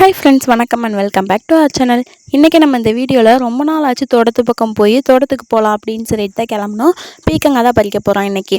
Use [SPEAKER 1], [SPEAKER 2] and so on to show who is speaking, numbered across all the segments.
[SPEAKER 1] Hi friends வணக்கம் and welcome back to our channel இன்றைக்கி நம்ம இந்த வீடியோவில் ரொம்ப நாள் ஆச்சு தோட்டத்து பக்கம் போய் தோட்டத்துக்கு போகலாம் அப்படின்னு சொல்லிட்டு தான் கிளம்புனோம். பீக்கங்காய் தான் பறிக்க போகிறோம் இன்றைக்கி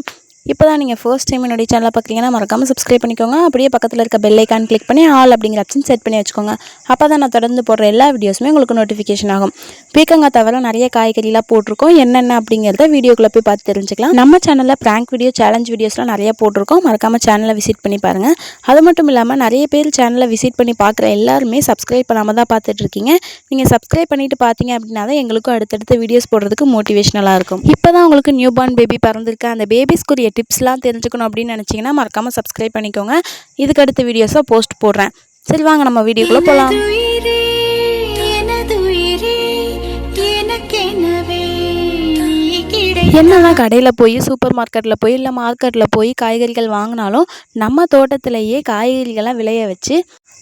[SPEAKER 1] இப்போ தான் நீங்கள் ஃபர்ஸ்ட் டைம் என்னுடைய சேனலை பார்க்குறீங்கன்னா மறக்காமல் சப்ஸ்கிரைப் பண்ணிக்கோங்க. அப்படியே பக்கத்தில் இருக்க பெல் ஐக்கான் கிளிக் பண்ணி ஆல் அப்படிங்கிற ஆப்ஷன் செட் பண்ணி வச்சுக்கோங்க. அப்போ தான் நான் தொடர்ந்து போடுற எல்லா வீடியோஸுமே உங்களுக்கு நோட்டிஃபிகேஷன் ஆகும். பீக்கங்காய் தவிர நிறைய காய்கறிலாம் போட்டிருக்கோம். என்னென்ன அப்படிங்கிறத வீடியோக்குள்ளே போய் பார்த்து தெரிஞ்சுக்கலாம். நம்ம சேனலில் ப்ராங்க் வீடியோ சேலஞ்ச் வீடியோஸ்லாம் நிறைய போட்டிருக்கோம். மறக்காமல் சேனலை விசிட் பண்ணி பாருங்கள் அது மட்டும் இல்லாமல் நிறைய பேர் சேனலை விசிட் பண்ணி பார்க்குற எல்லாருமே சப்ஸ்கிரைப் பண்ணாமல் தான் பார்த்துட்டு இருக்கீங்க. நீங்கள் சப்ஸ்கிரைப் பண்ணிட்டு பார்த்தீங்க அப்படின்னா தான் எங்களுக்கும் அடுத்தடுத்த வீடியோஸ் போடுறதுக்கு மோட்டிவேஷனலாக இருக்கும். இப்போ தான் உங்களுக்கு நியூ பார்ன் பேபி பிறந்திருக்கு. அந்த பேபிஸ்க்குரிய டிப்ஸ்லாம் தெரிஞ்சுக்கணும் அப்படின்னு நினச்சிங்கன்னா மறக்காமல் சப்ஸ்கிரைப் பண்ணிக்கோங்க. இதுக்கு அடுத்த வீடியோஸை போஸ்ட் போடுறேன். சரி வாங்க நம்ம வீடியோக்குள்ளே போகலாம் என்னதான் கடையில் போய் சூப்பர் மார்க்கெட்டில் போய் இல்லை மார்க்கெட்டில் போய் காய்கறிகள் வாங்கினாலும் நம்ம தோட்டத்திலேயே காய்கறிகளை விளைய வச்சு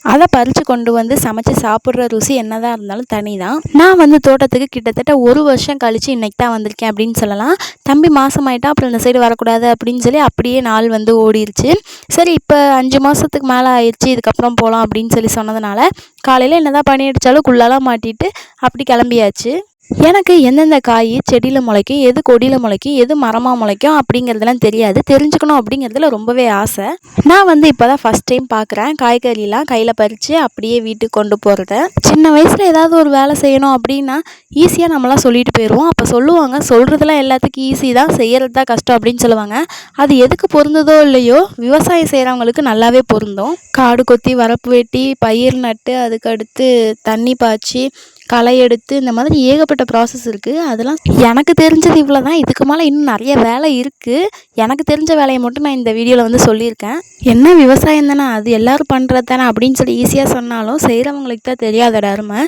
[SPEAKER 1] அதை பறித்து கொண்டு வந்து சமைச்சு சாப்பிட்ற ருசி என்னதான் இருந்தாலும் தனி தான் நான் வந்து தோட்டத்துக்கு கிட்டத்தட்ட ஒரு வருஷம் கழித்து இன்னைக்கு தான் வந்திருக்கேன் அப்படின்னு சொல்லலாம். தம்பி மாதம் ஆகிட்டா அப்புறம் இந்த சைடு வரக்கூடாது அப்படின்னு சொல்லி அப்படியே நாள் வந்து ஓடிடுச்சு சரி இப்போ அஞ்சு மாதத்துக்கு மேலே ஆயிடுச்சு இதுக்கப்புறம் போகலாம் அப்படின்னு சொல்லி சொன்னதுனால காலையில் என்னதான் பனி அடித்தாலும் குள்ளாலாம் மாட்டிட்டு அப்படி கிளம்பியாச்சு. எனக்கு எந்தெந்த காய் செடியில் முளைக்கும் எது கொடியில் முளைக்கும் எது மரமாக முளைக்கும் அப்படிங்கிறதுலாம் தெரியாது. தெரிஞ்சுக்கணும் அப்படிங்கிறதுல ரொம்பவே ஆசை. நான் வந்து இப்போ தான் ஃபஸ்ட் டைம் பார்க்குறேன் காய்கறிலாம் கையில் பறித்து அப்படியே வீட்டுக்கு கொண்டு போகிறத சின்ன வயசில் ஏதாவது ஒரு வேலை செய்யணும் அப்படின்னா ஈஸியாக நம்மளாம் சொல்லிட்டு போயிடுவோம் அப்போ சொல்லுவாங்க சொல்கிறதுலாம் எல்லாத்துக்கும் ஈஸி தான் செய்கிறது தான் கஷ்டம் அப்படின்னு சொல்லுவாங்க. அது எதுக்கு பொருந்ததோ இல்லையோ விவசாயம் செய்கிறவங்களுக்கு நல்லாவே பொருந்தும். காடு கொத்தி வரப்பு வெட்டி பயிர் நட்டு அதுக்கடுத்து தண்ணி பாய்ச்சி களை எடுத்து இந்த மாதிரி ஏகப்பட்ட ப்ராசஸ் இருக்குது அதெல்லாம் எனக்கு தெரிஞ்சது இவ்வளோ தான் இதுக்கு மேலே இன்னும் நிறைய வேலை இருக்குது எனக்கு தெரிஞ்ச வேலையை மட்டும் நான் இந்த வீடியோவில் வந்து சொல்லியிருக்கேன். என்ன விவசாயம் தானே? அது எல்லோரும் பண்ணுறது தானே? அப்படின்னு சொல்லி ஈஸியாக சொன்னாலும் செய்கிறவங்களுக்கு தான் தெரியாத அருமை.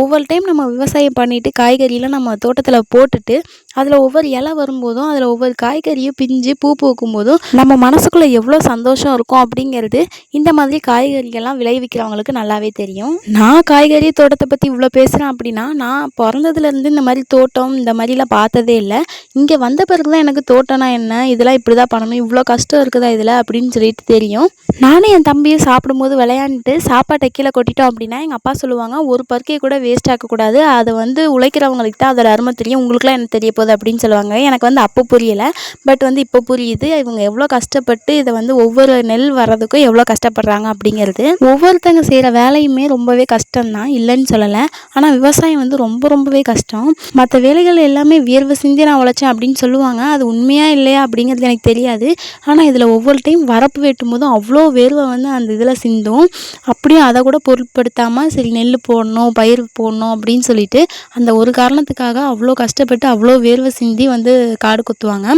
[SPEAKER 1] ஒவ்வொரு டைம் நம்ம விவசாயம் பண்ணிவிட்டு காய்கறியெலாம் நம்ம தோட்டத்தில் போட்டுட்டு அதில் ஒவ்வொரு இலை வரும்போதும் அதில் ஒவ்வொரு காய்கறியும் பிஞ்சு பூ பூக்கும் போதும் நம்ம மனசுக்குள்ளே எவ்வளோ சந்தோஷம் இருக்கும் அப்படிங்கிறது இந்த மாதிரி காய்கறிகள்லாம் விளைவிக்கிறவங்களுக்கு நல்லாவே தெரியும். நான் காய்கறி தோட்டத்தை பற்றி இவ்வளோ பேசுகிறேன் அப்படின்னா நான் பிறந்ததுலேருந்து இந்த மாதிரி தோட்டம் இந்த மாதிரிலாம் பார்த்ததே இல்லை. இங்கே வந்த பிறகு தான் எனக்கு தோட்டம்னா என்ன? இதெல்லாம் இப்படி தான் பண்ணணும். இவ்வளோ கஷ்டம் இருக்குதா இதில்? அப்படின்னு சொல்லிட்டு தெரியும். நானும் என் தம்பியும் சாப்பிடும்போது விளையாண்டுட்டு சாப்பாட்டை கீழே கொட்டிட்டோம் அப்படின்னா எங்கள் அப்பா சொல்லுவாங்க ஒரு பருக்கையை கூட வேஸ்ட் ஆக்கக்கூடாது. அதை வந்து உழைக்கிறவங்களுக்கு தான் அதோட அருமை தெரியும். உங்களுக்குலாம் எனக்கு தெரிய போகுது அப்படின்னு சொல்லுவாங்க. எனக்கு வந்து அப்போ புரியலை. பட் வந்து இப்போ புரியுது. இவங்க எவ்வளோ கஷ்டப்பட்டு இதை வந்து ஒவ்வொரு நெல் வர்றதுக்கும் எவ்வளோ கஷ்டப்படுறாங்க அப்படிங்கிறது. ஒவ்வொருத்தங்க செய்கிற வேலையுமே ரொம்பவே கஷ்டம்தான். இல்லைன்னு சொல்லலை. ஆனால் விவசாயம் வந்து ரொம்ப ரொம்பவே கஷ்டம். மற்ற வேலைகள் எல்லாமே வியர்வை சிந்தி நான் உழைச்சேன் அப்படின்னு சொல்லுவாங்க. அது உண்மையா இல்லையா அப்படிங்கிறது எனக்கு தெரியாது. ஆனால் இதில் ஒவ்வொரு டைம் வரப்பு வெட்டும் போதும் அவ்வளோ வேர்வை வந்து அந்த இதில் சிந்தும். அப்படியும் அதை கூட பொருட்படுத்தாமல் சரி நெல் போடணும் பயிர் போடணும் அப்படின்னு சொல்லிட்டு அந்த ஒரு காரணத்துக்காக அவ்வளோ கஷ்டப்பட்டு அவ்வளோ வேர்வை சிந்தி வந்து காடு குத்துவாங்க.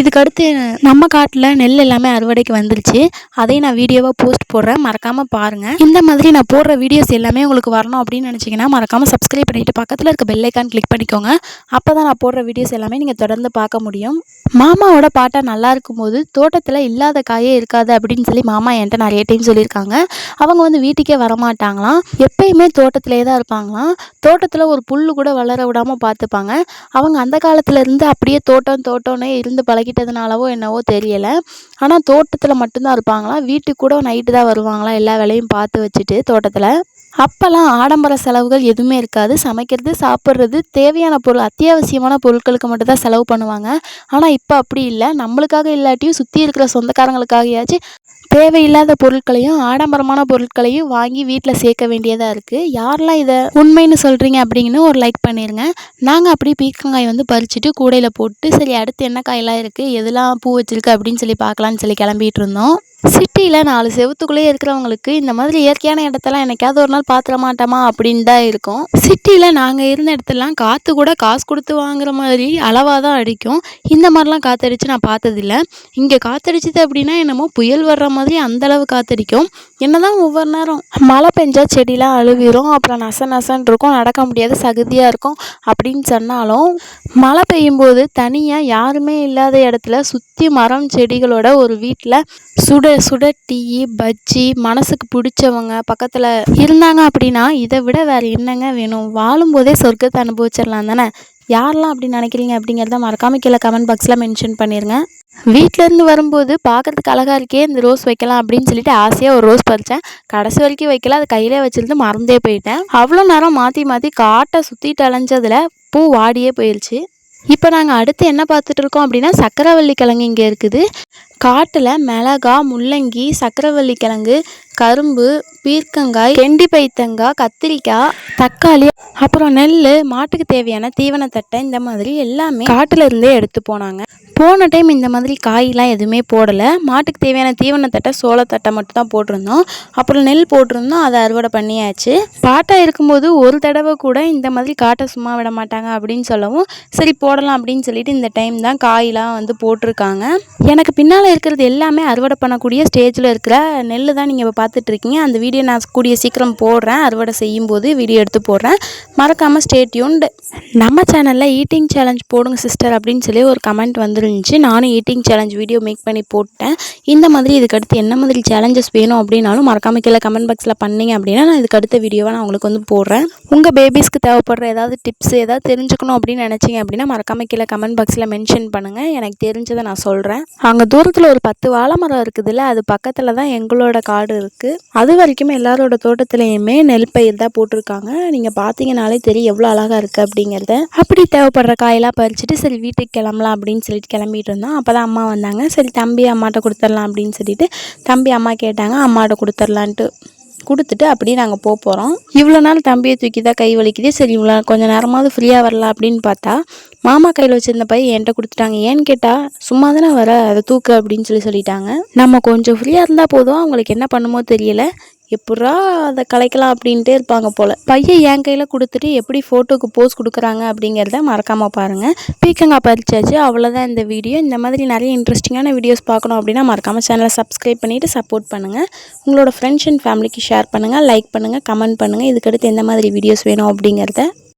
[SPEAKER 1] இதுக்கடுத்து நம்ம காட்டில் நெல் எல்லாமே அறுவடைக்கு வந்துருச்சு. அதையும் நான் வீடியோவாக போஸ்ட் போடுறேன். மறக்காமல் பாருங்கள் இந்த மாதிரி நான் போடுற வீடியோஸ் எல்லாமே உங்களுக்கு வரணும் அப்படின்னு நினச்சிங்கன்னா மறக்காமல் சப்ஸ்கிரைப் பண்ணிவிட்டு பக்கத்தில் இருக்க பெல்லைக்கான் கிளிக் பண்ணிக்கோங்க. அப்போ தான் நான் போடுற வீடியோஸ் எல்லாமே நீங்கள் தொடர்ந்து பார்க்க முடியும். மாமாவோட பாட்டா நல்லா இருக்கும்போது தோட்டத்தில் இல்லாத காயே இருக்காது அப்படின்னு சொல்லி மாமா என்கிட்ட நிறைய டைம் சொல்லியிருக்காங்க. அவங்க வந்து வீட்டுக்கே வரமாட்டாங்களாம். எப்பயுமே தோட்டத்திலே தான் இருப்பாங்களாம். தோட்டத்தில் ஒரு புல் கூட வளர விடாமல் பார்த்துப்பாங்க. அவங்க அந்த காலத்துலேருந்து அப்படியே தோட்டம் தோட்டம்னே இருந்து பழகிட்டதுனாலவோ என்னவோ தெரியலை. ஆனால் தோட்டத்தில் மட்டும்தான் இருப்பாங்களாம். வீட்டுக்கு கூட நைட்டு தான் வருவாங்களாம். எல்லா வேலையும் பார்த்து வச்சுட்டு தோட்டத்தில். அப்போல்லாம் ஆடம்பர செலவுகள் எதுவுமே இருக்காது. சமைக்கிறது சாப்பிட்றது தேவையான பொருள் அத்தியாவசியமான பொருட்களுக்கு மட்டும் தான் செலவு பண்ணுவாங்க. ஆனால் இப்போ அப்படி இல்லை. நம்மளுக்காக இல்லாட்டியும் சுற்றி இருக்கிற சொந்தக்காரங்களுக்காகயாச்சும் தேவையில்லாத பொருட்களையும் ஆடம்பரமான பொருட்களையும் வாங்கி வீட்டில் சேர்க்க வேண்டியதாக இருக்குது யாரெல்லாம் இதை உண்மைன்னு சொல்கிறீங்க அப்படிங்கன்னு ஒரு லைக் பண்ணிடுங்க நாங்கள் அப்படி பீர்க்கங்காய் வந்து பறிச்சுட்டு கூடையில் போட்டு சரி அடுத்து என்ன காயெல்லாம் இருக்குது எதெல்லாம் பூ வச்சிருக்கு அப்படின்னு சொல்லி பார்க்கலான்னு சொல்லி கிளம்பிகிட்டு இருந்தோம். சிட்டியில் நாலு செவத்துக்குள்ளேயே இருக்கிறவங்களுக்கு இந்த மாதிரி இயற்கையான இடத்தெல்லாம் என்னைக்காவது ஒரு நாள் பார்த்துட மாட்டோமா அப்படின்னு தான் இருக்கும். சிட்டியில் நாங்கள் இருந்த இடத்துலலாம் காற்று கூட காசு கொடுத்து வாங்குற மாதிரி அளவாக தான் அடிக்கும். இந்த மாதிரிலாம் காற்றடிச்சு நான் பார்த்ததில்ல. இங்கே காற்றடிச்சது அப்படின்னா என்னமோ புயல் வர்ற மாதிரி அந்தளவு காற்றடிக்கும் என்ன தான் ஒவ்வொரு நேரம் மழை பெஞ்சா செடிலாம் அழுவிடும் அப்புறம் நச நசன்னு இருக்கும் நடக்க முடியாத சகதியாக இருக்கும் அப்படின்னு சொன்னாலும் மழை பெய்யும்போது தனியாக யாருமே இல்லாத இடத்துல சுற்றி மரம் செடிகளோட ஒரு வீட்டில் சுட சுட டீ பஜ்ஜி மனசுக்கு பிடிச்சவங்க பக்கத்தில் இருந்தாங்க அப்படின்னா இதை விட வேறு என்னங்க வேணும்? வாழும்போதே சொர்க்கத்தை அனுபவிச்சிடலாம் தானே? யாரெல்லாம் அப்படி நினைக்கிறீங்க அப்படிங்கிறத மறக்காமல் கீழே கமெண்ட் பாக்ஸில் மென்ஷன் பண்ணிடுங்க வீட்டிலேருந்து வரும்போது பார்க்குறதுக்கு அழகாக இருக்கே இந்த ரோஸ் வைக்கலாம் அப்படின்னு சொல்லிட்டு ஆசையாக ஒரு ரோஸ் பறித்தேன் கடைசி வரைக்கும் வைக்கல அது கையிலே வச்சிருந்து மறந்தே போயிட்டேன். அவ்வளோ நேரம் மாற்றி மாற்றி காட்டை சுற்றிட்டு அலைஞ்சதில் பூ வாடியே போயிடுச்சு இப்போ நாங்கள் அடுத்து என்ன பார்த்துட்டு இருக்கோம் அப்படின்னா சக்கரவள்ளி கிழங்கு இங்கே இருக்குது. காட்டில் மிளகா முள்ளங்கி சக்கரவள்ளி கிழங்கு கரும்பு பீர்க்கங்காய் கெண்டி பைத்தங்காய் கத்திரிக்காய் தக்காளி அப்புறம் நெல் மாட்டுக்கு தேவையான தீவனத்தட்டை இந்த மாதிரி எல்லாமே காட்டில் இருந்தே எடுத்து போனாங்க. போன டைம் இந்த மாதிரி காயெலாம் எதுவுமே போடலை. மாட்டுக்கு தேவையான தீவனத்தட்டை சோளத்தட்டை மட்டும் தான் போட்டிருந்தோம். அப்புறம் நெல் போட்டிருந்தோம். அதை அறுவடை பண்ணியாச்சு. பாட்டாக இருக்கும்போது ஒரு தடவை கூட இந்த மாதிரி காட்டை சும்மா விட மாட்டாங்க அப்படின்னு சொல்லவும் சரி போடலாம் அப்படின்னு சொல்லிட்டு இந்த டைம் தான் காயெலாம் வந்து போட்டிருக்காங்க. எனக்கு பின்னால் இருக்கிறது எல்லாமே அறுவடை பண்ணக்கூடிய ஸ்டேஜில் இருக்கிற நெல் தான் நீங்கள் இப்போ பார்த்துட்ருக்கீங்க. அந்த வீடியோ நான் கூடிய சீக்கிரம் போடுறேன். அறுவடை செய்யும்போது வீடியோ எடுத்து போடுறேன். மறக்காமல் ஸ்டேட்யூன்டு நம்ம சேனலில் ஈட்டிங் சேலஞ்ச் போடுங்க சிஸ்டர் அப்படின்னு சொல்லி ஒரு கமெண்ட் வந்துருந்துச்சு. நானும் ஈட்டிங் சேலஞ்ச் வீடியோ மேக் பண்ணி போட்டேன். இந்த மாதிரி இதுக்கு அடுத்து என்ன மாதிரி சேலஞ்சஸ் வேணும் அப்படின்னாலும் மறக்காமல் கீழே கமெண்ட் பாக்ஸில் பண்ணீங்க அப்படின்னா நான் இதுக்கு அடுத்த வீடியோவை நான் உங்களுக்கு வந்து போடுறேன். உங்கள் பேபிஸ்க்கு தேவைப்படுற ஏதாவது டிப்ஸ் ஏதாவது தெரிஞ்சுக்கணும் அப்படின்னு நினச்சிங்க அப்படின்னா மறக்காமல் கீழே கமெண்ட் பாக்ஸில் மென்ஷன் பண்ணுங்கள் எனக்கு தெரிஞ்சதை நான் சொல்கிறேன் அங்கே தூரத்தில் ஒரு பத்து வாழை மரம் இருக்குதுல்ல அது பக்கத்தில் தான் எங்களோட காடு இருக்குது அது வரைக்குமே எல்லாரோட தோட்டத்துலேயுமே நெல் பயிர் தான் போட்டிருக்காங்க. நீங்கள் பார்த்தீங்கனாலே தெரியும் எவ்வளோ அழகாக இருக்குது அப்படிங்கிறத. அப்படி தேவைப்படுற காயெல்லாம் பறிச்சுட்டு சரி வீட்டுக்கு கிளம்பலாம் அப்படின்னு சொல்லிட்டு கிளம்பிட்டு இருந்தோம். அப்போ தான் அம்மா வந்தாங்க. சரி தம்பி அம்மாட்ட கொடுத்துடலாம் அப்படின்னு சொல்லிட்டு தம்பி அம்மா கேட்டாங்க அம்மாட்ட கொடுத்துர்லான்ட்டு கொடுத்துட்டு அப்படியே நாங்கள் போக போகிறோம் இவ்வளோ நாள் தம்பியை தூக்கி தான் கை வலிக்குது. சரி இவ்வளோ கொஞ்சம் நேரமாவது ஃப்ரீயாக வரலாம் அப்படின்னு பார்த்தா மாமா கையில் வச்சிருந்த பை என்கிட்ட கொடுத்துட்டாங்க. ஏன்னு கேட்டால் சும்மா தானே வர அதை தூக்கு அப்படின்னு சொல்லி சொல்லிட்டாங்க. நம்ம கொஞ்சம் ஃப்ரீயாக இருந்தால் போதும். அவங்களுக்கு என்ன பண்ணுமோ தெரியல. எப்படா அதை கலைக்கலாம் அப்படின்ட்டே இருப்பாங்க போல். பையன் என் கையில் கொடுத்துட்டு எப்படி ஃபோட்டோக்கு போஸ் கொடுக்குறாங்க அப்படிங்கிறத மறக்காமல் பாருங்கள் பீக்கங்காய் பறிச்சாச்சு அவ்வளோதான் இந்த வீடியோ இந்த மாதிரி நிறைய இன்ட்ரெஸ்டிங்கான வீடியோஸ் பார்க்கணும் அப்படின்னா மறக்காமல் சேனலை சப்ஸ்கிரைப் பண்ணிவிட்டு சப்போர்ட் பண்ணுங்கள் உங்களோட ஃப்ரெண்ட்ஸ் அண்ட் ஃபேமிலிக்கு ஷேர் பண்ணுங்கள் லைக் பண்ணுங்கள் கமெண்ட் பண்ணுங்கள் இதுக்கடுத்து எந்த மாதிரி வீடியோஸ் வேணும் அப்படிங்கிறத